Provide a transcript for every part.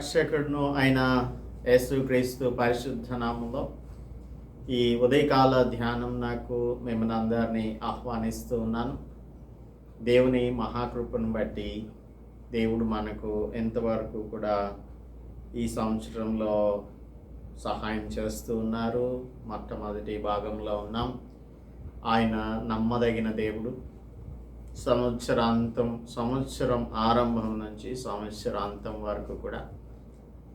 రక్షకుడును అయిన యేసుక్రీస్తు పరిశుద్ధ నామంలో ఈ ఉదయకాల ధ్యానం నాకు మిమ్మల్ని అందరినీ ఆహ్వానిస్తూ ఉన్నాను. దేవుని మహాకృపను బట్టి దేవుడు మనకు ఎంతవరకు కూడా ఈ సంవత్సరంలో సహాయం చేస్తూ ఉన్నారు. మొట్టమొదటి భాగంలో ఉన్నాం. ఆయన నమ్మదగిన దేవుడు. సంవత్సరాంతం సంవత్సరం ఆరంభం నుంచి సంవత్సరాంతం వరకు కూడా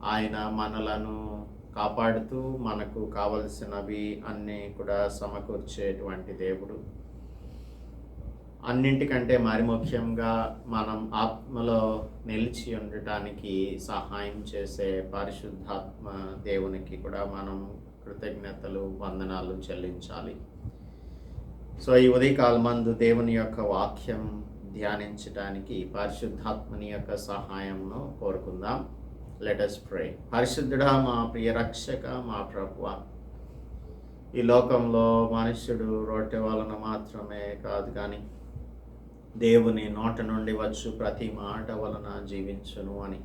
ఆయన మనలను కాపాడుతూ మనకు కావలసినవి అన్నీ కూడా సమకూర్చేటువంటి దేవుడు. అన్నింటికంటే మరి ముఖ్యంగా మనం ఆత్మలో నిలిచి ఉండటానికి సహాయం చేసే పరిశుద్ధాత్మ దేవునికి కూడా మనం కృతజ్ఞతలు వందనాలు చెల్లించాలి. సో ఈ ఉదయకాల మందు దేవుని యొక్క వాక్యం ధ్యానించడానికి పరిశుద్ధాత్మని యొక్క సహాయంను కోరుకుందాం. లెటస్ ప్రే పరిశుద్ధుడా మా ప్రియ రక్షక మా ప్రభువ ఈ లోకంలో మనుష్యుడు రొట్టె వలన మాత్రమే కాదు కానీ దేవుని నోట నుండి వచ్చు ప్రతి మాట వలన జీవించును అని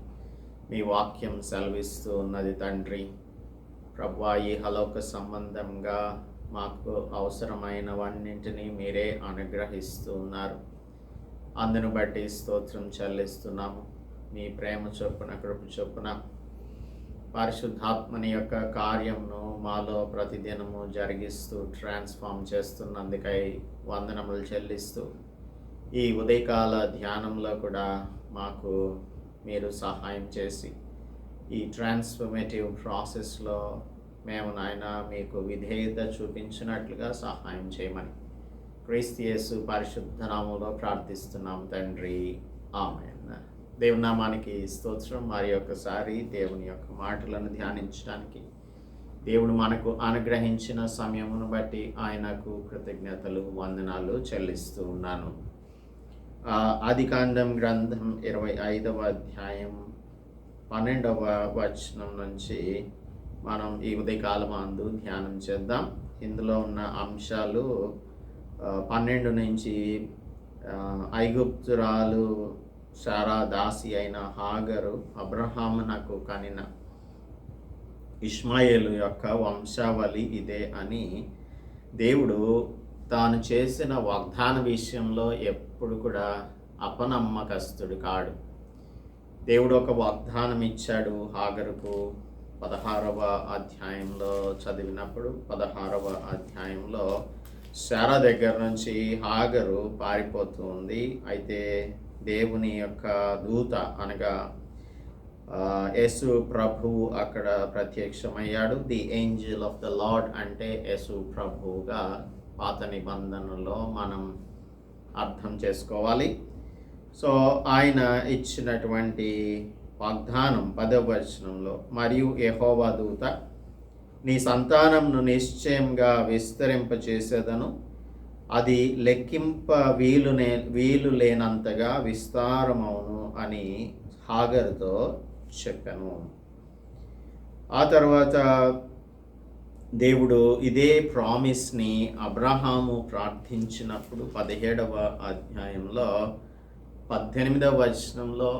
మీ వాక్యం సెలవిస్తూ ఉన్నది తండ్రి. ప్రభా ఈ హలోక సంబంధంగా మాకు అవసరమైనవన్నింటినీ మీరే అనుగ్రహిస్తూ ఉన్నారు. అందును బట్టి స్తోత్రం చెల్లిస్తున్నాము. మీ ప్రేమ చొప్పున కృప చొప్పున పరిశుద్ధాత్మని యొక్క కార్యంను మాలో ప్రతిదినము జరిగిస్తూ ట్రాన్స్ఫార్మ్ చేస్తున్నందుకై వందనములు చెల్లిస్తూ ఈ ఉదయకాల ధ్యానంలో కూడా మాకు మీరు సహాయం చేసి ఈ ట్రాన్స్ఫర్మేటివ్ ప్రాసెస్లో మేము నాయన మీకు విధేయత చూపించినట్లుగా సహాయం చేయమని క్రీస్తు యేసు పరిశుద్ధ నామంలో ప్రార్థిస్తున్నాం తండ్రి. ఆమె దేవునామానికి స్తోత్రం. మరి ఒకసారి దేవుని యొక్క మాటలను ధ్యానించడానికి దేవుడు మనకు అనుగ్రహించిన సమయమును బట్టి ఆయనకు కృతజ్ఞతలు వందనాలు చెల్లిస్తూ ఉన్నాను. ఆదికాండం గ్రంథం ఇరవై ఐదవ అధ్యాయం పన్నెండవ వచనం నుంచి మనం ఈ ఉదయకాలం అందు ధ్యానం చేద్దాం. ఇందులో ఉన్న అంశాలు పన్నెండు నుంచి ఐగుప్తురాలు సారా దాసి అయిన హాగరు అబ్రహామునకు కనిన. ఇష్మాయేలు యొక్క వంశావళి ఇదే అని దేవుడు తాను చేసిన వాగ్దాన విషయంలో ఎప్పుడు కూడా అపనమ్మకస్తుడు కాడు. దేవుడు ఒక వాగ్దానం ఇచ్చాడు హాగరుకు పదహారవ అధ్యాయంలో చదివినప్పుడు పదహారవ అధ్యాయంలో శార దగ్గర నుంచి హాగరు పారిపోతుంది అయితే దేవుని యొక్క దూత అనగా యేసు ప్రభువు అక్కడ ప్రత్యక్షమయ్యాడు. The angel of the Lord అంటే యేసు ప్రభువుగా పాత నిబంధనలో మనం అర్థం చేసుకోవాలి. సో ఆయన ఇచ్చినటువంటి వాగ్దానం పదవచనంలో మరియు యహోవా దూత నీ సంతానంను నిశ్చయంగా విస్తరింపచేసేదను అది లెక్కింప వీలునే వీలు లేనంతగా విస్తారమవును అని హాగర్తో చెప్పాను. ఆ తర్వాత దేవుడు ఇదే ప్రామిస్ని అబ్రహాము ప్రార్థించినప్పుడు పదిహేడవ అధ్యాయంలో పద్దెనిమిదవ వచనంలో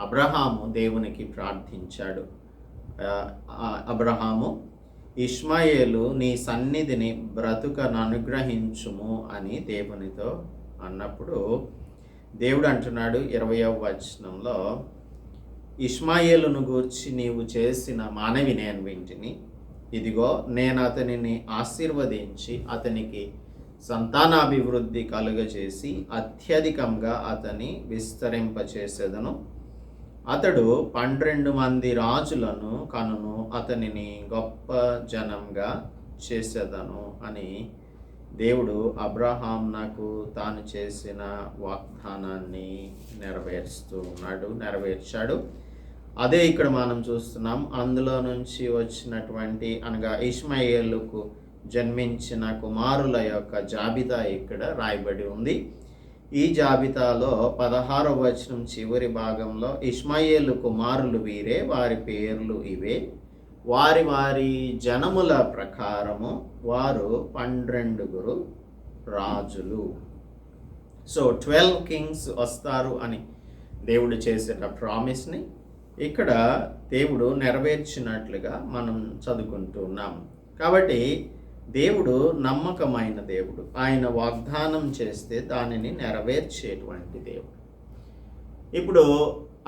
అబ్రహాము దేవునికి ప్రార్థించాడు. అబ్రహాము ఇష్మాయేలు నీ సన్నిధిని బ్రతుకను అనుగ్రహించుము అని దేవునితో అన్నప్పుడు దేవుడు అంటున్నాడు ఇరవయవ వచనంలో ఇష్మాయేలును గూర్చి నీవు చేసిన మానవి నేను వింటిని. ఇదిగో నేను అతనిని ఆశీర్వదించి అతనికి సంతానాభివృద్ధి కలుగజేసి అత్యధికంగా అతని విస్తరింపచేసేదను. అతడు పన్నెండు మంది రాజులను కనును అతనిని గొప్ప జనంగా చేసేదను అని దేవుడు అబ్రహాం నాకు తాను చేసిన వాగ్దానాన్ని నెరవేరుస్తూ ఉన్నాడు నెరవేర్చాడు. అదే ఇక్కడ మనం చూస్తున్నాం. అందులో నుంచి వచ్చినటువంటి అనగా ఇస్మాయిల్కు జన్మించిన కుమారుల యొక్క జాబితా ఇక్కడ రాయబడి ఉంది. ఈ జాబితాలో పదహారవ వచనం చివరి భాగంలో ఇష్మాయేలు కుమారులు వీరే వారి పేర్లు ఇవే. వారి వారి జనముల ప్రకారము వారు పన్నెండుగురు రాజులు. సో ట్వెల్వ్ కింగ్స్ వస్తారు అని దేవుడు చేసిన ప్రామిస్ని ఇక్కడ దేవుడు నెరవేర్చినట్లుగా మనం చదువుకుంటున్నాం కాబట్టి దేవుడు నమ్మకమైన దేవుడు. ఆయన వాగ్దానం చేస్తే దానిని నెరవేర్చేటువంటి దేవుడు. ఇప్పుడు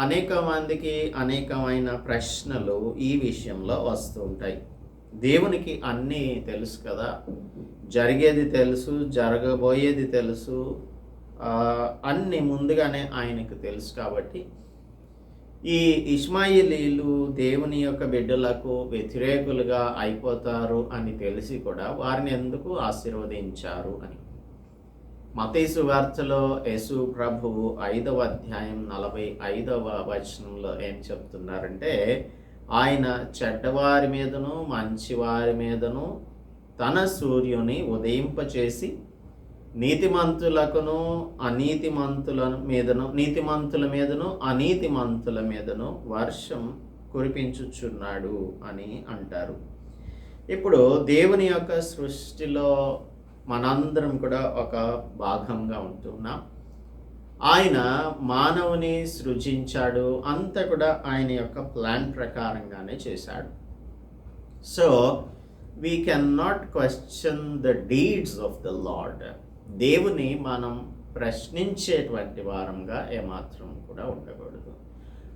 అనేక మందికి అనేకమైన ప్రశ్నలు ఈ విషయంలో వస్తూ ఉంటాయి. దేవునికి అన్నీ తెలుసు కదా. జరిగేది తెలుసు జరగబోయేది తెలుసు. అన్నీ ముందుగానే ఆయనకు తెలుసు కాబట్టి ఈ ఇస్మాయిలీలు దేవుని యొక్క బిడ్డలకు వ్యతిరేకులుగా అయిపోతారు అని తెలిసి కూడా వారిని ఎందుకు ఆశీర్వదించారు అని. మతేసు వార్తలో యేసు ప్రభువు ఐదవ అధ్యాయం నలభై ఐదవ వచనంలో ఏం చెప్తున్నారంటే ఆయన చెడ్డవారి మీదను మంచివారి మీదను తన సూర్యుని ఉదయింపచేసి నీతిమంతులకును అనీతిమంతుల మీదను నీతిమంతుల మీదను అనీతిమంతుల మీదను వర్షం కురిపించుచున్నాడు అని అంటారు. ఇప్పుడు దేవుని యొక్క సృష్టిలో మనందరం కూడా ఒక భాగంగా ఉంటున్నాం. ఆయన మానవుని సృజించాడు అంతా కూడా ఆయన యొక్క ప్లాన్ ప్రకారంగానే చేశాడు. So we can not question the deeds of the Lord దేవుని మనం ప్రశ్నించేటువంటి వారంగా ఏమాత్రం కూడా ఉండకూడదు.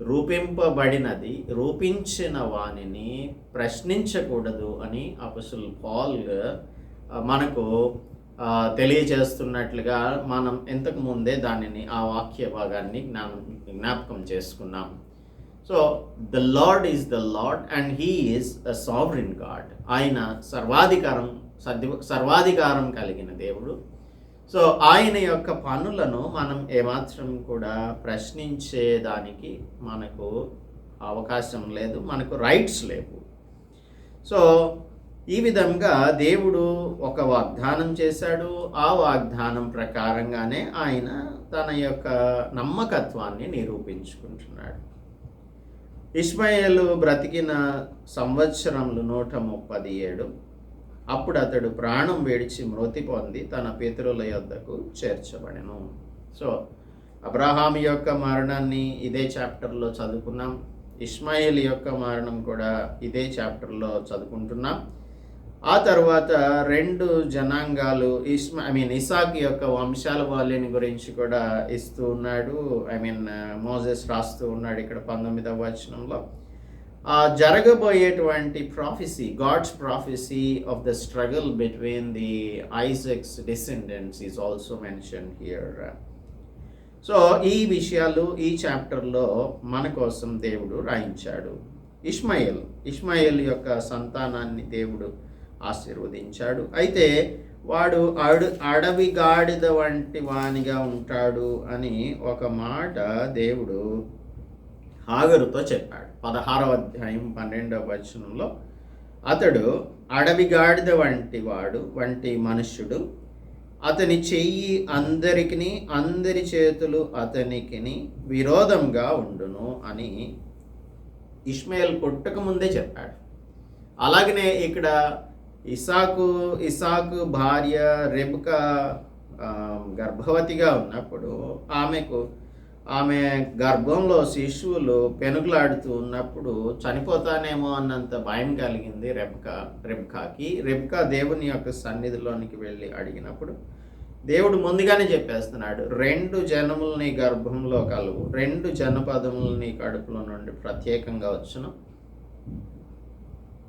రూపింపబడినది రూపించిన వానిని ప్రశ్నించకూడదు అని అపసుల్ పాల్ మనకు తెలియజేస్తున్నట్లుగా మనం ఇంతకు ముందే దానిని ఆ వాక్య భాగాన్ని జ్ఞానం జ్ఞాపకం చేసుకున్నాం. So the Lord is the Lord and he is a sovereign God. ఆయన సర్వాధికారం సర్వాధికారం కలిగిన దేవుడు. సో ఆయన యొక్క పనులను మనం ఏమాత్రం కూడా ప్రశ్నించేదానికి మనకు అవకాశం లేదు మనకు రైట్స్ లేవు. సో ఈ విధంగా దేవుడు ఒక వాగ్దానం చేశాడు. ఆ వాగ్దానం ప్రకారంగానే ఆయన తన యొక్క నమ్మకత్వాన్ని నిరూపించుకుంటున్నాడు. ఇస్మాయేలు బ్రతికిన సంవత్సరంలో నూట ముప్పది ఏడు. అప్పుడు అతడు ప్రాణం వేడిచి మృతి పొంది తన పితరుల యొద్దకు చేర్చబడెను. సో అబ్రహాం యొక్క మరణాన్ని ఇదే చాప్టర్లో చదువుకున్నాం. ఇస్మాయిల్ యొక్క మరణం కూడా ఇదే చాప్టర్లో చదువుకుంటున్నాం. ఆ తర్వాత రెండు జనాంగాలు ఇస్మా ఐ మీన్ ఇసాక్ యొక్క వంశాల వాళ్ళని గురించి కూడా ఇస్తూ ఉన్నాడు. ఐ మీన్ మోజెస్ రాస్తూ ఉన్నాడు ఇక్కడ పంతొమ్మిదవ వచనంలో. జరగబోయేటువంటి prophecy God's prophecy of the struggle between the Isaac's descendants is also mention here so ఈ విషయాలు ఈ చాప్టర్లో మన కోసం దేవుడు రాయించాడు. ఇష్మాయిల్ ఇష్మాయిల్ యొక్క సంతానాన్ని దేవుడు ఆశీర్వదించాడు. అయితే వాడు అడు అడవి గాడిద వంటి వానిగా ఉంటాడు అని ఒక మాట దేవుడు హాగరుతో చెప్పాడు. పదహారవ అధ్యాయం పన్నెండవ వచనంలో అతడు అడవి గాడిద వంటి వాడు వంటి మనుష్యుడు. అతని చెయ్యి అందరికిని అందరి చేతులు అతనికిని విరోధంగా ఉండును అని ఇస్మాయిల్ పుట్టక ముందే చెప్పాడు. అలాగనే ఇక్కడ ఇసాకు ఇసాకు భార్య రెబక గర్భవతిగా ఉన్నప్పుడు ఆమెకు ఆమె గర్భంలో శిశువులు పెనుగులాడుతూ ఉన్నప్పుడు చనిపోతానేమో అన్నంత భయం కలిగింది రెబ్కా రెబ్కాకి. రెబ్కా దేవుని యొక్క సన్నిధిలోనికి వెళ్ళి అడిగినప్పుడు దేవుడు ముందుగానే చెప్పేస్తున్నాడు రెండు జనములని గర్భంలో కలువు రెండు జనపదములని కడుపులో నుండి ప్రత్యేకంగా వచ్చును.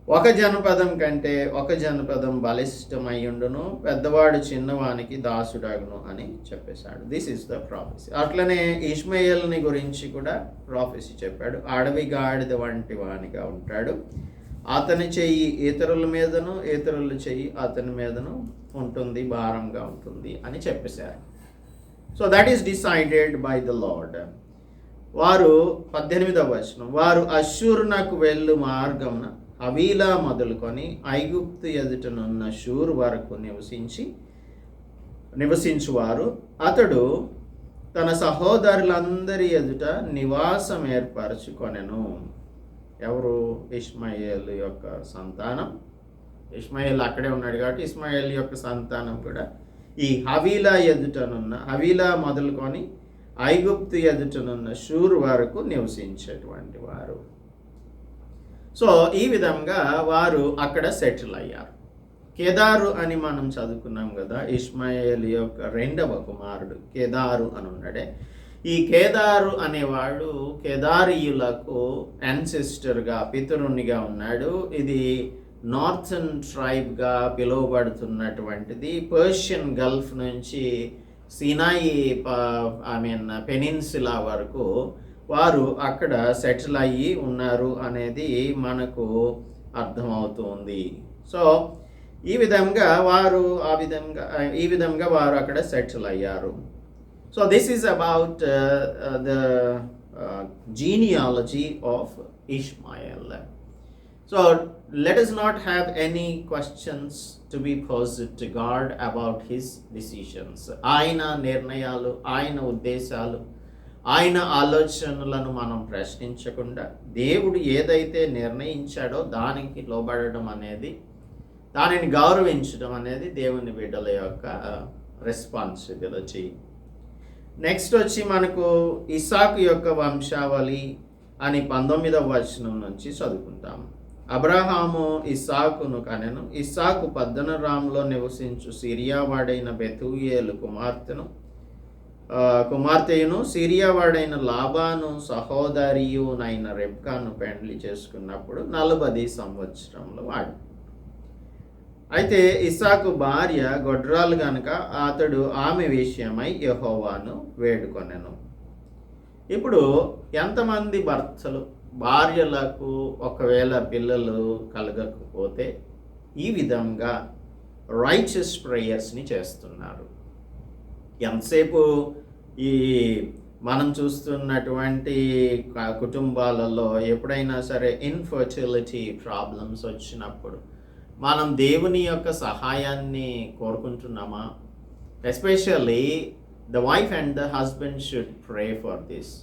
ఒక జనపదం కంటే ఒక జనపదం బలిష్టమై ఉండును పెద్దవాడు చిన్నవానికి దాసుడగును అని చెప్పేశాడు. దిస్ ఇస్ ద ప్రాఫెసీ అట్లనే ఇష్మయల్ని గురించి కూడా ప్రాఫెసీ చెప్పాడు. అడవి గాడిద వంటి వానిగా ఉంటాడు. అతని చెయ్యి ఇతరుల మీదను ఇతరుల చెయ్యి అతని మీదను ఉంటుంది భారంగా ఉంటుంది అని చెప్పేశారు. So that is decided by the Lord వారు పద్దెనిమిదవ వచనం. వారు అశ్షూరునకు వెళ్ళు మార్గంన అవీలా మొదలుకొని ఐగుప్తు ఎదుటనున్న షూర్ వరకు నివసించి నివసించువారు. అతడు తన సహోదరులందరి ఎదుట నివాసం ఏర్పరచుకొనెను. ఎవరు? ఇస్మాయిల్ యొక్క సంతానం. ఇస్మాయిల్ అక్కడే ఉన్నాడు కాబట్టి ఇస్మాయిల్ యొక్క సంతానం కూడా ఈ హవీలా ఎదుటనున్న హవీలా మొదలుకొని ఐగుప్తు ఎదుటనున్న షూర్ వరకు నివసించేటువంటి వారు. సో ఈ విధంగా వారు అక్కడ సెటిల్ అయ్యారు. కేదారు అని మనం చదువుకున్నాం కదా ఇస్మాయిల్ యొక్క రెండవ కుమారుడు కేదారు అని ఉన్నాడే. ఈ కేదారు అనేవాడు కేదారియులకు యాన్సిస్టర్గా పితరునిగా ఉన్నాడు. ఇది నార్థన్ ట్రైబ్గా పిలువబడుతున్నటువంటిది. పర్షియన్ గల్ఫ్ నుంచి సినాయి ఐ మీన్ పెనిన్సులా వరకు వారు అక్కడ సెటిల్ అయ్యి ఉన్నారు అనేది మనకు అర్థమవుతుంది. సో ఈ విధంగా వారు ఆ విధంగా ఈ విధంగా వారు అక్కడ సెటిల్ అయ్యారు. So this is about the genealogy of Ishmael so let us not have any questions to be posed to God about his decisions ఆయన నిర్ణయాలు ఆయన ఉద్దేశాలు ఆయన ఆలోచనలను మనం ప్రశ్నించకుండా దేవుడు ఏదైతే నిర్ణయించాడో దానికి లోబడడం అనేది దానిని గౌరవించడం అనేది దేవుని బిడ్డల యొక్క రెస్పాన్సిబిలిటీ నెక్స్ట్ వచ్చి మనకు ఇసాకు యొక్క వంశావళి అని పంతొమ్మిదవ వచనం నుంచి చదువుకుంటాం. అబ్రహాము ఇసాకును కనెను. ఇసాకు పద్దనరాంలో నివసించు సిరియా వాడైన బెతుయేలు కుమార్తెను. కుమార్తెయును సిరియా వాడైన లాబాను సహోదరియునైన రెబ్కాను పెండ్లి చేసుకున్నప్పుడు నలభై సంవత్సరంలో వాడు. అయితే ఇసాకు భార్య గొడ్రాలు గనుక అతడు ఆమె విషయమై యహోవాను వేడుకొనెను. ఇప్పుడు ఎంతమంది భర్తలు భార్యలకు ఒకవేళ పిల్లలు కలగకపోతే ఈ విధంగా రైచస్ ప్రేయర్స్ని చేస్తున్నారు. ఎంతసేపు ఈ మనం చూస్తున్నటువంటి కుటుంబాలలో ఎప్పుడైనా సరే ఇన్ఫర్టిలిటీ ప్రాబ్లమ్స్ వచ్చినప్పుడు మనం దేవుని యొక్క సహాయాన్ని కోరుకుంటున్నామా? Especially the wife and the husband should pray for this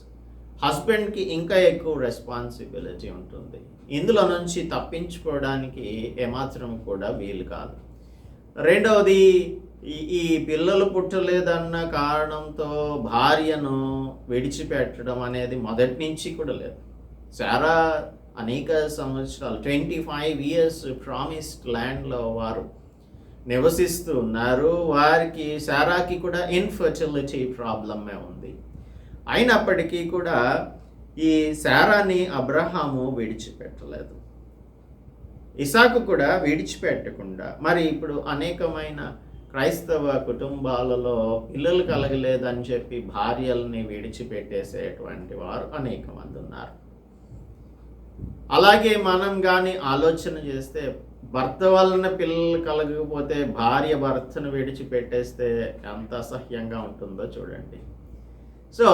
హస్బెండ్కి ఇంకా ఎక్కువ రెస్పాన్సిబిలిటీ ఉంటుంది. ఇందులో నుంచి తప్పించుకోవడానికి ఏమాత్రం కూడా వీలు కాదు. రెండవది ఈ ఈ పిల్లలు పుట్టలేదన్న కారణంతో భార్యను విడిచిపెట్టడం అనేది మొదటి నుంచి కూడా లేదు. సారా అనేక సంవత్సరాలు ట్వంటీ ఫైవ్ ఇయర్స్ ప్రామిస్డ్ ల్యాండ్లో వారు నివసిస్తూ ఉన్నారు. వారికి సారాకి కూడా ఇన్ఫర్టిలిటీ ప్రాబ్లమే ఉంది. అయినప్పటికీ కూడా ఈ శారాని అబ్రహాము విడిచిపెట్టలేదు. ఇసాకు కూడా విడిచిపెట్టకుండా మరి ఇప్పుడు అనేకమైన క్రైస్తవ కుటుంబాలలో పిల్లలు కలగలేదని చెప్పి భార్యల్ని విడిచిపెట్టేసేటువంటి వారు అనేక మంది ఉన్నారు. అలాగే మనం కానీ ఆలోచన చేస్తే భర్త వలన పిల్లలు కలగకపోతే భార్య భర్తను విడిచిపెట్టేస్తే ఎంత అసహ్యంగా ఉంటుందో చూడండి. సో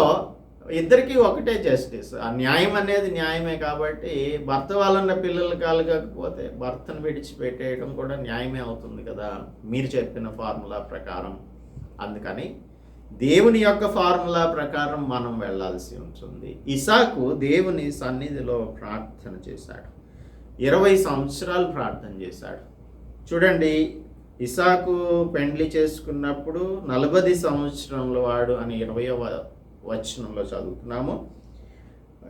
ఇద్దరికి ఒకటే జస్టిస్. ఆ న్యాయం అనేది న్యాయమే కాబట్టి భర్త వలన పిల్లలు కలగకపోతే భర్తను విడిచిపెట్టేయడం కూడా న్యాయమే అవుతుంది కదా? మీరు చెప్పిన ఫార్ములా ప్రకారం. అందుకని దేవుని యొక్క ఫార్ములా ప్రకారం మనం వెళ్ళాల్సి ఉంటుంది. ఇసాకు దేవుని సన్నిధిలో ప్రార్థన చేశాడు. ఇరవై సంవత్సరాలు ప్రార్థన చేశాడు. చూడండి ఇసాకు పెండ్లి చేసుకున్నప్పుడు నలభై సంవత్సరంలో వాడు అని ఇరవయవ వచనంలో చదువుతున్నాము.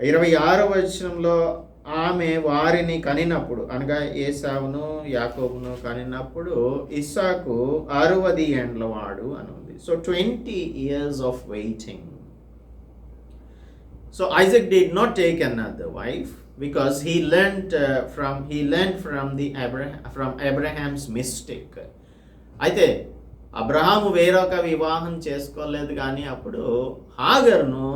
ఇరవై ఆరో వచనంలో ఆమె వారిని కనినప్పుడు అనగా ఏసావును యాకోబును కనినప్పుడు ఇస్సాకు అరవది ఏండ్ల వాడు అని ఉంది. So twenty years of waiting so Isaac did not take another wife because he learned uh, from he learned from the Abraham, from Abraham's mistake. అయితే అబ్రహాము వేరొక వివాహం చేసుకోలేదు కానీ అప్పుడు హాగర్ను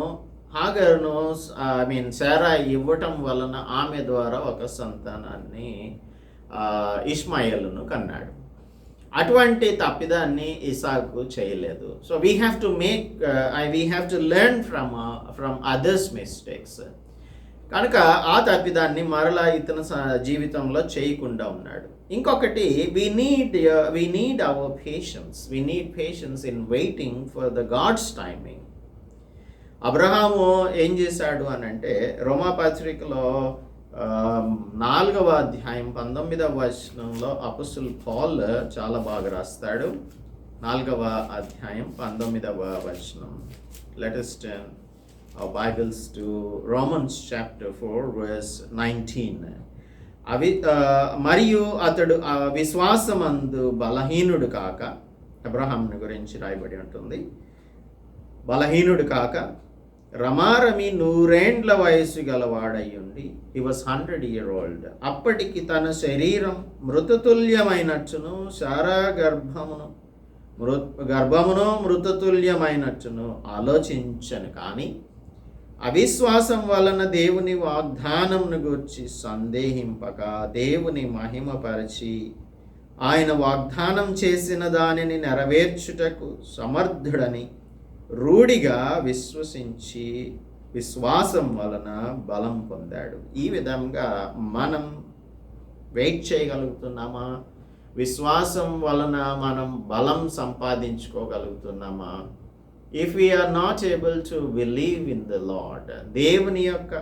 హాగర్ను ఐ మీన్ సారా ఇవ్వటం వలన ఆమె ద్వారా ఒక సంతానాన్ని ఇస్మాయిల్ను కన్నాడు. అటువంటి తప్పిదాన్ని ఇసాకు చేయలేదు. So we have to make I we have to learn from from others mistakes కనుక ఆ తప్పిదాన్ని మరలా ఇతను జీవితంలో చేయకుండా ఉన్నాడు. ఇంకొకటి we need we need our patience we need patience in waiting for the God's timing Abraham ఏం చేశాడు అని అంటే రోమాపత్రికలో నాలుగవ అధ్యాయం పంతొమ్మిదవ వచనంలో అపుసుల్ పాల్ చాలా బాగా రాస్తాడు. నాలుగవ అధ్యాయం పంతొమ్మిదవ వచనం. Latest Bibles to Romans chapter four verse nineteen అవి మరియు అతడు విశ్వాసమందు బలహీనుడు కాక అబ్రహాంని గురించి రాయబడి ఉంటుంది. బలహీనుడు కాక రమారమి నూరేండ్ల వయసు గలవాడయ్యుండి ఈ వాస్ హండ్రెడ్ ఇయర్ ఓల్డ్ అప్పటికి తన శరీరం మృతతుల్యమైనట్టును శారా గర్భమును మృ గర్భమును మృతతుల్యమైనట్టును ఆలోచించను. కానీ అవిశ్వాసం వలన దేవుని వాగ్దానంను గురించి సందేహింపక దేవుని మహిమపరిచి ఆయన వాగ్దానం చేసిన దానిని నెరవేర్చుటకు సమర్థుడని రూఢిగా విశ్వసించి విశ్వాసం వలన బలం పొందాడు. ఈ విధంగా మనం వెయిట్ చేయగలుగుతున్నామా? విశ్వాసం వలన మనం బలం సంపాదించుకోగలుగుతున్నామా? If we are not able to believe in the Lord దేవుని యొక్క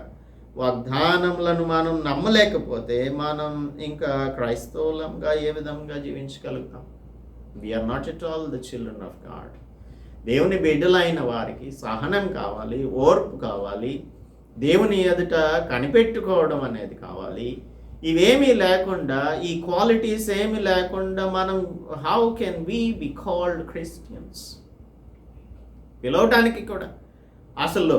వాగ్దానములను మనం నమ్మలేకపోతే మనం ఇంకా క్రైస్తవులంగా ఏ విధంగా జీవించగలుగుతాం? We are not at all the children of God దేవుని బిడ్డలైన వారికి సహనం కావాలి ఓర్పు కావాలి దేవుని ఎదుట కనిపెట్టుకోవడం అనేది కావాలి. ఇవేమీ లేకుండా ఈ క్వాలిటీస్ ఏమి లేకుండా మనం how can we be called Christians పిలవటానికి కూడా. అసలు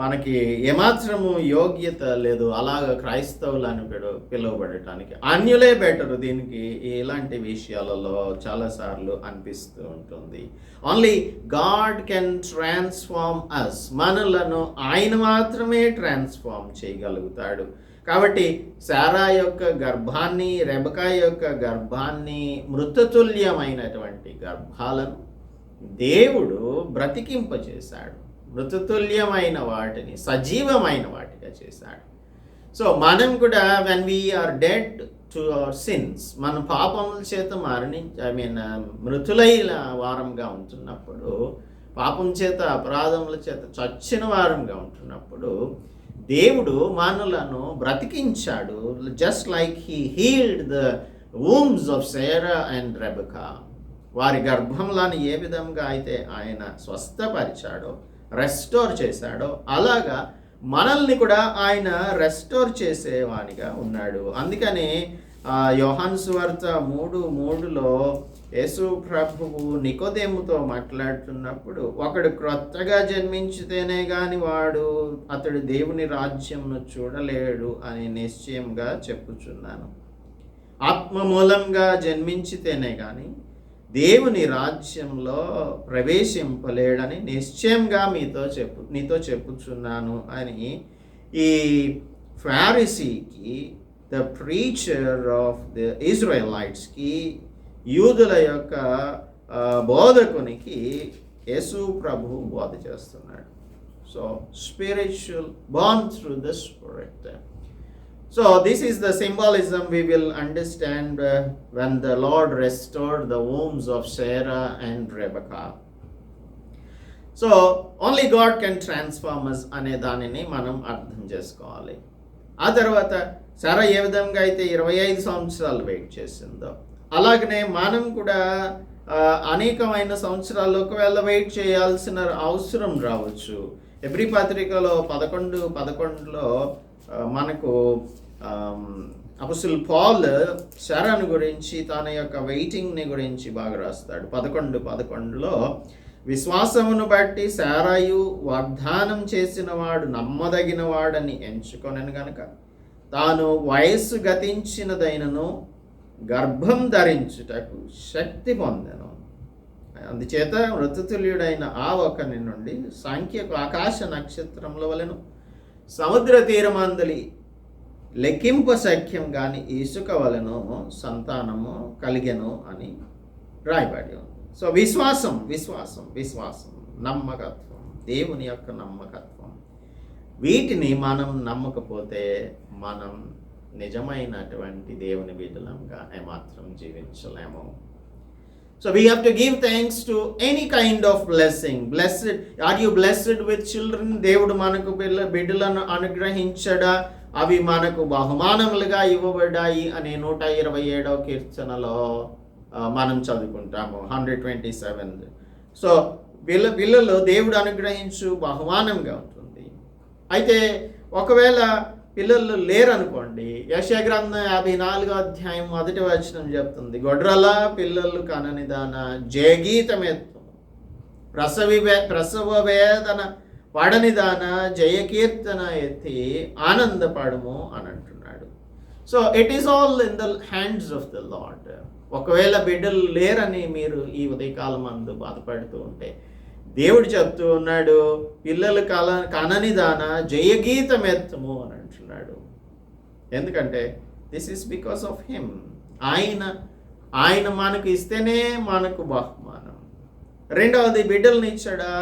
మనకి ఏమాత్రము యోగ్యత లేదు అలాగ క్రైస్తవులు అని పిలువబడటానికి. అన్యులే బెటర్ దీనికి ఇలాంటి విషయాలలో చాలాసార్లు అనిపిస్తూ ఉంటుంది. Only God can transform us మనలను ఆయన మాత్రమే ట్రాన్స్ఫార్మ్ చేయగలుగుతాడు. కాబట్టి సారా యొక్క గర్భాన్ని రెబకా యొక్క గర్భాన్ని మృతతుల్యమైనటువంటి గర్భాలను దేవుడు బ్రతికింపచేశాడు. మృతుతుల్యమైన వాటిని సజీవమైన వాటిగా చేశాడు. సో మనం కూడా when we are dead to our sins మన పాపముల చేత మరణి ఐ మీన్ మృతులైన వారంగా ఉంటున్నప్పుడు పాపం చేత అపరాధముల చేత చచ్చిన వారంగా ఉంటున్నప్పుడు దేవుడు మానవులను బ్రతికించాడు just like he healed the wombs of Sarah and Rebecca వారి గర్భంలోని ఏ విధంగా అయితే ఆయన స్వస్థపరిచాడో రెస్టోర్ చేశాడో అలాగా మనల్ని కూడా ఆయన రెస్టోర్ చేసేవానిగా ఉన్నాడు. అందుకని ఆ, సువార్త మూడు మూడులో యేసు ప్రభువు నికోదేముతో మాట్లాడుతున్నప్పుడు ఒకడు క్రొత్తగా జన్మించితేనే కాని వాడు అతడు దేవుని రాజ్యంను చూడలేడు అని నిశ్చయంగా చెప్పుచున్నాను. ఆత్మ మూలంగా జన్మించితేనే కానీ దేవుని రాజ్యంలో ప్రవేశింపలేడని నిశ్చయంగా మీతో చెప్పు నీతో చెప్పుచున్నాను అని ఈ ఫారిసీకి ద ప్రీచర్ ఆఫ్ ద ఇజ్రాయలైట్స్కి యూదుల యొక్క బోధకునికి యేసు ప్రభు బోధ చేస్తున్నాడు. So spiritual born through the spirit So, this is the symbolism we will understand uh, when the Lord restored the wombs of Sarah and Rebecca. So only God can transform us అనే దానిని మనం అర్థం చేసుకోవాలి ఆ తర్వాత సరే ఏ విధంగా అయితే ఇరవై ఐదు సంవత్సరాలు వెయిట్ చేసిందో అలాగనే మనం కూడా అనేకమైన సంవత్సరాలు ఒకవేళ వెయిట్ చేయాల్సిన అవసరం రావచ్చు ఎవ్రీ పత్రికలో పదకొండు పదకొండులో మనకు అపసుల్ పాల్ శరణ్ గురించి తన యొక్క వెయిటింగ్ని గురించి బాగా రాస్తాడు. పదకొండు పదకొండులో విశ్వాసమును బట్టి సారాయు వాగ్దానం చేసిన వాడు నమ్మదగిన వాడని ఎంచుకొనను గనక. తాను వయస్సు గతించినదైనను గర్భం ధరించుటకు శక్తి పొందను. అందుచేత మృతతుల్యుడైన ఆ ఒకని నుండి సాంఖ్యకు ఆకాశ నక్షత్రముల వలెను సముద్ర తీరమందలి లెక్కింపు సఖ్యం కాని ఇసుక వలను సంతానము కలిగెను అని రాయబడి ఉంది. సో విశ్వాసం విశ్వాసం విశ్వాసం నమ్మకత్వం దేవుని యొక్క నమ్మకత్వం. వీటిని మనం నమ్మకపోతే మనం నిజమైనటువంటి దేవుని బిడ్డలంగా ఏమాత్రం జీవించలేము. So we have to give thanks to any kind of blessing blessed are you blessed with children దేవుడు మనకు బిడ్డ బిడ్డలను అనుగ్రహించడా? అవి మనకు బహుమానములుగా ఇవ్వబడ్డాయి అనే నూట ఇరవై ఏడవ కీర్తనలో మనం చదువుకుంటాము హండ్రెడ్ ట్వంటీ సెవెన్ సో పిల్ల పిల్లలు దేవుడు అనుగ్రహించు బహుమానంగా ఉంటుంది. అయితే ఒకవేళ పిల్లలు లేరనుకోండి యశగ్రంథం యాభై నాలుగో అధ్యాయం మొదటి వచనం చెప్తుంది గొడ్రల పిల్లలు కనని దాన జయగీతమెత్తు. ప్రసవి వే ప్రసవ వేదన పాడనిదాన జయకీర్తన ఎత్తి ఆనందపడము అని అంటున్నాడు. So it is all in the hands of the Lord ఒకవేళ బిడ్డలు లేరని మీరు ఈ ఉదయకాలం అందు బాధపడుతూ ఉంటే దేవుడు చెప్తూ ఉన్నాడు పిల్లలు కల కనని దాన జయగీతం ఎత్తము అని అంటున్నాడు. ఎందుకంటే this is because of him ఆయన ఆయన మనకు ఇస్తేనే మనకు బహుమానం. రెండవది బిడ్డల్ని ఇచ్చాడా?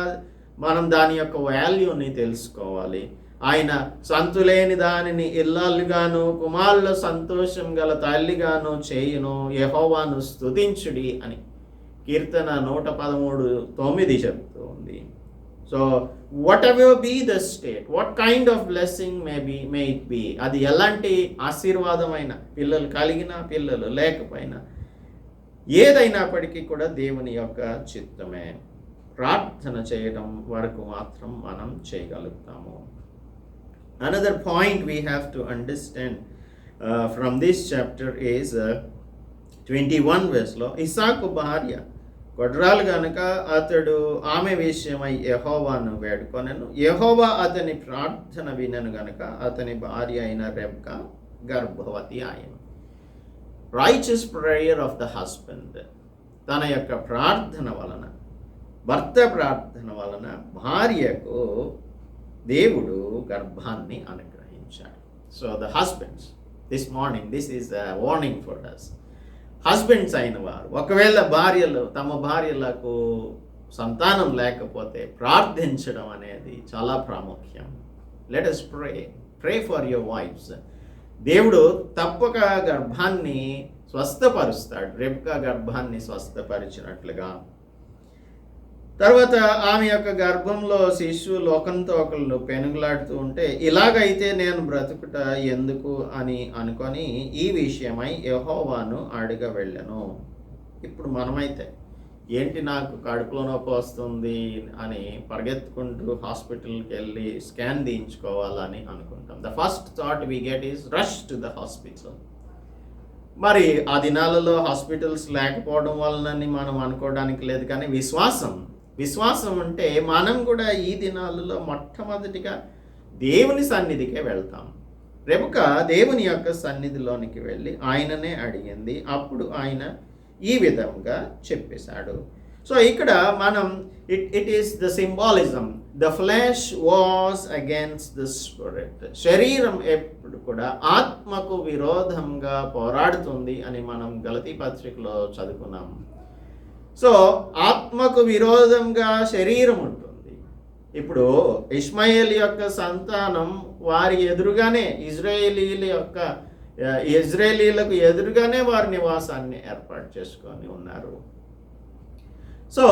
మనం దాని యొక్క వాల్యూని తెలుసుకోవాలి. ఆయన సంతులేని దానిని ఇల్లాలుగాను కుమారుల సంతోషం గల తల్లిగాను చేయును. యహోవాను స్తుతించుడి అని కీర్తన నూట పదమూడు తొమ్మిది చెప్తూ ఉంది so whatever be the state what kind of blessing may be may it be అది ఎలాంటి ఆశీర్వాదమైన పిల్లలు కలిగిన పిల్లలు లేకపోయినా ఏదైనప్పటికీ కూడా దేవుని యొక్క చిత్తమే. ప్రార్థన చేయడం వరకు మాత్రం మనం చేయగలుగుతాము. Another point we have to understand from this chapter is twenty one వేస్లో ఇసాకు భార్య గొడ్రాలు గనుక అతడు ఆమె విషయమై యహోవాను వేడుకొనను. యహోవా అతని ప్రార్థన వినను గనుక అతని భార్య అయిన రెబ్క గర్భవతి ఆయన. Righteous prayer of the husband తన యొక్క ప్రార్థన వలన. భర్త ప్రార్థన వలన భార్యకు దేవుడు గర్భాన్ని అనుగ్రహించాడు. So the husbands this morning this is the warning for those husbands అయిన వారు ఒకవేళ భార్యలు తమ భార్యలకు సంతానం లేకపోతే ప్రార్థించడం అనేది చాలా ప్రాముఖ్యం. Let us pray pray for your wives దేవుడు తప్పక గర్భాన్ని స్వస్థపరుస్తాడు. రేపుగా గర్భాన్ని స్వస్థపరిచినట్లుగా. తర్వాత ఆమె యొక్క గర్భంలో శిశువు లోకంతో ఒకళ్ళు పెనుగులాడుతూ ఉంటే ఇలాగైతే నేను బ్రతుకుట ఎందుకు? అని అనుకొని ఈ విషయమై యహోవాను అడిగ వెళ్ళను. ఇప్పుడు మనమైతే ఏంటి నాకు కడుపులో నొప్పి వస్తుంది? అని పరిగెత్తుకుంటూ హాస్పిటల్కి వెళ్ళి స్కాన్ తీయించుకోవాలని అనుకుంటాం. The first thought we get is rush to the hospital మరి ఆ దినాలలో హాస్పిటల్స్ లేకపోవడం వలనని మనం అనుకోవడానికి లేదు కానీ విశ్వాసం విశ్వాసం ఉంటే మనం కూడా ఈ దినాలలో మొట్టమొదటిగా దేవుని సన్నిధికే వెళ్తాం. రెబక దేవుని యొక్క సన్నిధిలోనికి వెళ్ళి ఆయననే అడిగింది. అప్పుడు ఆయన ఈ విధంగా చెప్పేశాడు. సో ఇక్కడ మనం it it is the symbolism the flesh was against the spirit శరీరం ఎప్పుడు కూడా ఆత్మకు విరోధంగా పోరాడుతుంది అని మనం గలతీ పత్రికలో చదువుకున్నాం. సో ఆత్మకు విరోధంగా శరీరం ఉంటుంది. ఇప్పుడు ఇస్మాయిల్ యొక్క సంతానం వారి ఎదురుగానే ఇజ్రాయేలీల యొక్క ఇజ్రాయేలీలకు ఎదురుగానే వారి నివాసాన్ని ఏర్పాటు చేసుకొని ఉన్నారు. సో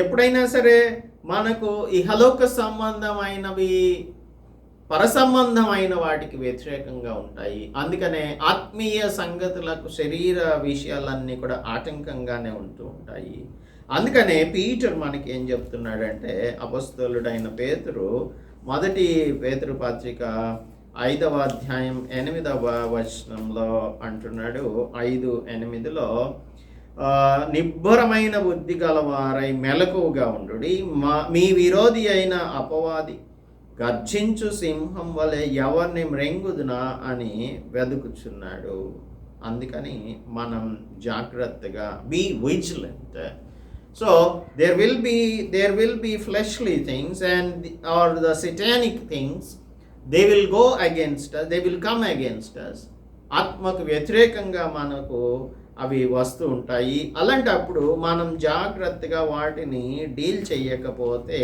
ఎప్పుడైనా సరే మనకు ఇహలోక సంబంధమైనవి పరసంబంధమైన వాటికి వ్యతిరేకంగా ఉంటాయి. అందుకనే ఆత్మీయ సంగతులకు శరీర విషయాలన్నీ కూడా ఆటంకంగానే ఉంటూ ఉంటాయి. అందుకనే పీటర్ మనకి ఏం చెప్తున్నాడంటే అపస్తులుడైన పేతురు మొదటి పేతురు పత్రిక ఐదవ అధ్యాయం ఎనిమిదవ వచనంలో అంటున్నాడు. ఐదు ఎనిమిదిలో నిబ్బరమైన బుద్ధి గలవారై మెలకువగా ఉండు మా మీ విరోధి అయిన అపవాది గర్జించు సింహం వలె ఎవరిని మ్రెంగుదునా అని వెతుకుచున్నాడు అందుకని మనం జాగ్రత్తగా be vigilant so there will be there will be fleshly things and are the satanic things they will go against they will come against us ఆత్మకు వ్యతిరేకంగా మనకు అవి వస్తూ ఉంటాయి. అలాంటప్పుడు మనం జాగ్రత్తగా వాటిని డీల్ చేయకపోతే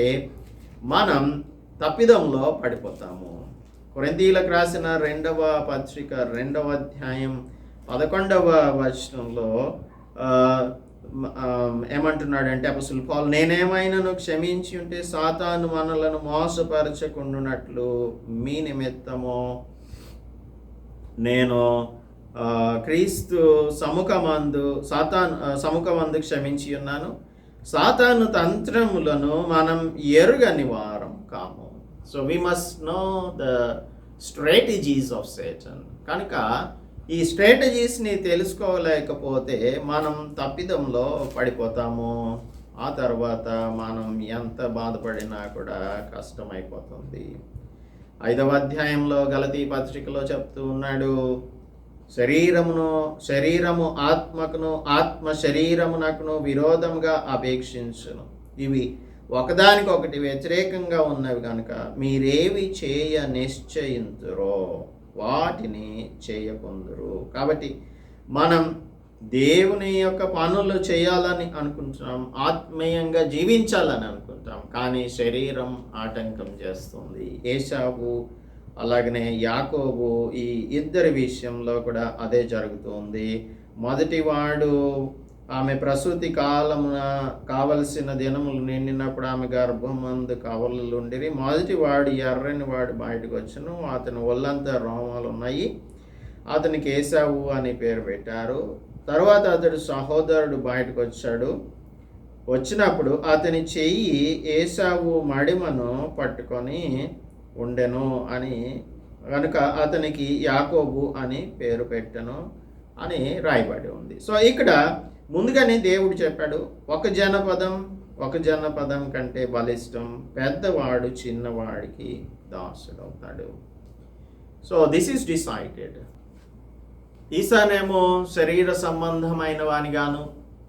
మనం తప్పిదంలో పడిపోతాము. కొరింథీలకు రాసిన రెండవ పత్రిక రెండవ అధ్యాయం పదకొండవ వచనంలో ఏమంటున్నాడంటే అసలు పాల్ నేనేమైనాను క్షమించి ఉంటే సాతాను మనలను మోసపరచకుండునట్లు మీ నిమిత్తము నేను క్రీస్తు సముఖమందు సాతాను సముఖమందు క్షమించి ఉన్నాను. సాతాను తంత్రములను మనం ఎరుగని వారు so we must know the strategies of Satan కనుక ఈ స్ట్రాటజీస్ని తెలుసుకోలేకపోతే మనం తప్పిదంలో పడిపోతాము. ఆ తర్వాత మనం ఎంత బాధపడినా కూడా కష్టమైపోతుంది. ఐదవ అధ్యాయంలో గలతీ పత్రికలో చెప్తూ ఉన్నాడు శరీరమును శరీరము ఆత్మకును ఆత్మ శరీరమునకును విరోధముగా అపేక్షించును. ఇవి ఒకదానికొకటి వ్యతిరేకంగా ఉన్నవి కనుక మీరేవి చేయ నిశ్చయించరో వాటిని చేయకుందురు. కాబట్టి మనం దేవుని యొక్క పనులు చేయాలని అనుకుంటున్నాం ఆత్మీయంగా జీవించాలని అనుకుంటాం కానీ శరీరం ఆటంకం చేస్తుంది. ఏషాబు అలాగనే యాకోబు ఈ ఇద్దరి విషయంలో కూడా అదే జరుగుతుంది. మొదటి వాడు ఆమె ప్రసూతి కాలమున కావలసిన దినములు నిండినప్పుడు ఆమె గర్భమందు కవలలుండిరి. మొదటి వాడు ఎర్రని వాడు బయటకు వచ్చును. అతని ఒళ్ళంతా రోమాలు ఉన్నాయి అతనికి కేశావు అని పేరు పెట్టారు. తర్వాత అతడు సహోదరుడు బయటకు వచ్చాడు. వచ్చినప్పుడు అతని చెయ్యి ఏసావు మడిమను పట్టుకొని ఉండెను అని కనుక అతనికి యాకోబు అని పేరు పెట్టను అని రాయబడి ఉంది. సో ఇక్కడ ముందుగానే దేవుడు చెప్పాడు ఒక జనపదం ఒక జనపదం కంటే బలిష్టం పెద్దవాడు చిన్నవాడికి దాసుడవుతాడు. సో దిస్ ఈస్ డిసైడెడ్ ఈశానేమో శరీర సంబంధమైన వానిగాను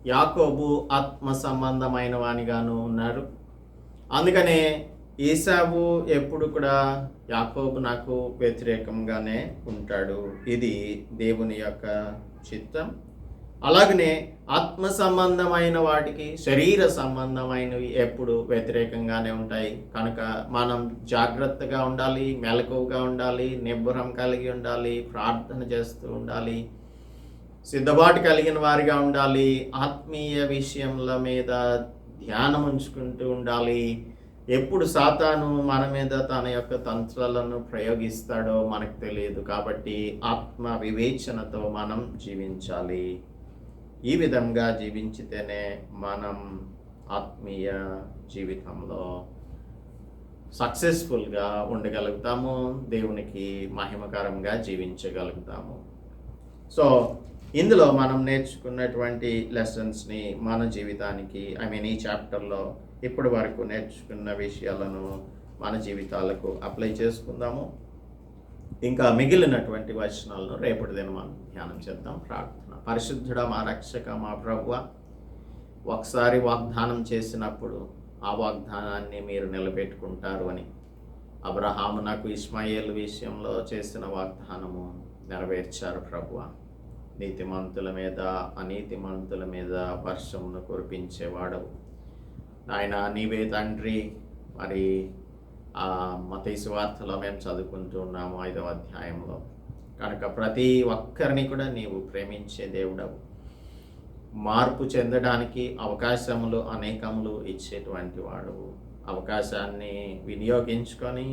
యాకోబు ఆత్మ సంబంధమైన వానిగాను ఉన్నారు. అందుకనే ఈసాబు ఎప్పుడు కూడా యాకోబు నాకు వ్యతిరేకంగానే ఉంటాడు. ఇది దేవుని యొక్క చిత్తం. అలాగనే ఆత్మ సంబంధమైన వాటికి శరీర సంబంధమైనవి ఎప్పుడు వ్యతిరేకంగానే ఉంటాయి. కనుక మనం జాగ్రత్తగా ఉండాలి మెలకువగా ఉండాలి నిబ్బరం కలిగి ఉండాలి ప్రార్థన చేస్తూ ఉండాలి సిద్ధపాటు కలిగిన వారిగా ఉండాలి ఆత్మీయ విషయముల మీద ధ్యానం ఉంచుకుంటూ ఉండాలి. ఎప్పుడు సాతాను మన మీద తన యొక్క తంత్రాలను ప్రయోగిస్తాడో మనకు తెలియదు కాబట్టి ఆత్మ వివేచనతో మనం జీవించాలి. ఈ విధంగా జీవించితేనే మనం ఆత్మీయ జీవితంలో సక్సెస్ఫుల్గా ఉండగలుగుతాము దేవునికి మహిమకరంగా జీవించగలుగుతాము. సో ఇందులో మనం నేర్చుకున్నటువంటి లెసన్స్ని మన జీవితానికి ఐ మీన్ ఈ చాప్టర్లో ఇప్పటి వరకు నేర్చుకున్న విషయాలను మన జీవితాలకు అప్లై చేసుకుందాము. ఇంకా మిగిలినటువంటి వచనాలను రేపటి దిన మనం ధ్యానం చేద్దాం ప్రార్థన పరిశుద్ధుడ మా రక్షక మా ప్రభువ. ఒకసారి వాగ్దానం చేసినప్పుడు ఆ వాగ్దానాన్ని మీరు నిలబెట్టుకుంటారు అని అబ్రహాము నాకు ఇస్మాయిల్ విషయంలో చేసిన వాగ్దానము నెరవేర్చారు ప్రభువ. నీతిమంతుల మీద అనీతిమంతుల మీద వర్షమును కురిపించేవాడవు. ఆయన నీవే తండ్రి. మరి ఆ మతీసు వార్తలో మేము చదువుకుంటూ ఉన్నాము ఐదవ అధ్యాయంలో. కనుక ప్రతి ఒక్కరిని కూడా నీవు ప్రేమించే దేవుడవు. మార్పు చెందడానికి అవకాశములు అనేకములు ఇచ్చేటువంటి వాడు అవకాశాన్ని వినియోగించుకొని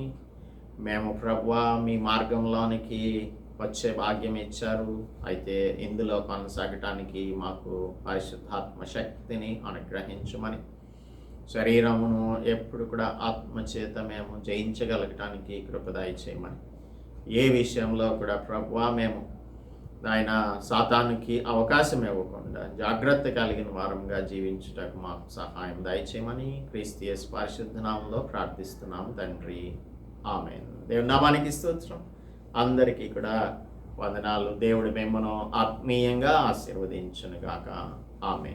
మేము ప్రభు మీ మార్గంలోనికి వచ్చే భాగ్యం ఇచ్చారు. అయితే ఇందులో కొనసాగటానికి మాకు పరిశుద్ధాత్మ శక్తిని అనుగ్రహించమని శరీరమును ఎప్పుడు కూడా ఆత్మచేత మేము జయించగలగటానికి కృపదాయి చేయమని ఏ విషయంలో కూడా ప్రభువా మేము ఆయన సాతానికి అవకాశం ఇవ్వకుండా జాగ్రత్త కలిగిన వారంగా జీవించుటకు మాకు సహాయం దయచేయమని క్రీస్తీయ పరిశుద్ధనామంలో ప్రార్థిస్తున్నాం తండ్రి. ఆమె దేవుడి నామానికి స్తోత్రం. అందరికీ కూడా వందనాలు. దేవుడి మిమ్మను ఆత్మీయంగా ఆశీర్వదించునుగాక. ఆమె